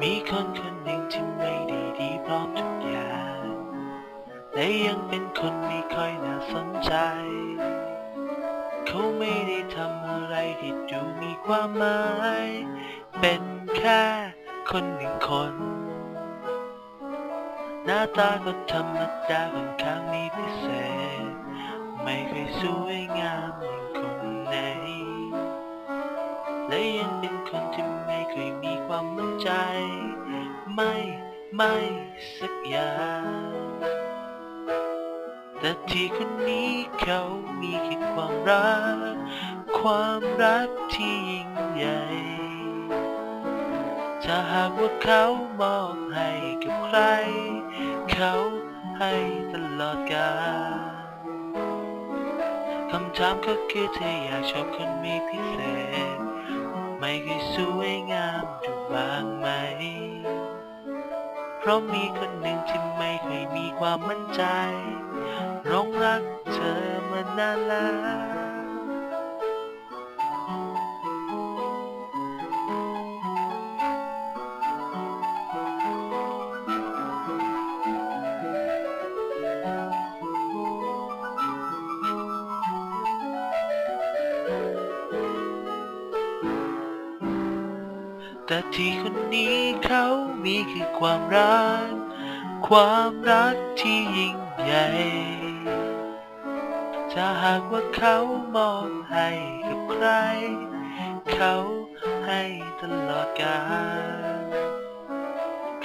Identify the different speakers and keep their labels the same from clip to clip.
Speaker 1: มีคนคนหนึ่งที่ไม่ด้ดีพร้อมทุกอย่างและยังเป็นคนไม่ค่อยน่าสนใจ เขาไม่ได้ทำอะไรที่ดูมีความหมาย เป็นแค่คนหนึ่งคน หน้าตาก็ธรรมดาค่อนข้างมีพิเศษ ไม่เคยสวยงามอย่างคนไหนและยัง ใจ ไม่ไม่สักอย่าง แต่ที่คนนี้เขามีแค่ความรัก ความรักที่ยิ่งใหญ่ ถ้าหากว่าเขามอบให้กับใคร เขาให้ตลอดกาลคำถามก็คือเธออยากชอบคนมีพิเศษ ไม่เคยสวยงามดูบ้า เพราะมีคนหนึ่งที่ไม่เคยมีความมั่นใจร้องรักเธอมานานแล้ว แต่ที่คนนี้เขามีคือความรัก ความรักที่ยิ่งใหญ่ ถ้าหากว่าเขามอบให้กับใคร เขาให้ตลอดกาล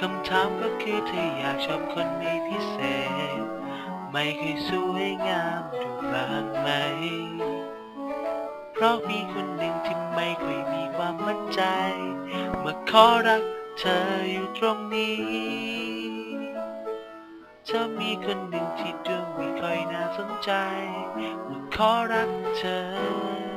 Speaker 1: คำถามก็คือเธออยากชอบคนไม่พิเศษ ไม่เคยสวยงามดูบ้างไหม เพราะมีคนหนึ่งที่ไม่เคยมีความมั่นใจ มาขอรักเธออยู่ตรงนี้เธอมีคนหนึ่งที่ดูไม่ค่อยน่าสนใจ มาขอรักเธอ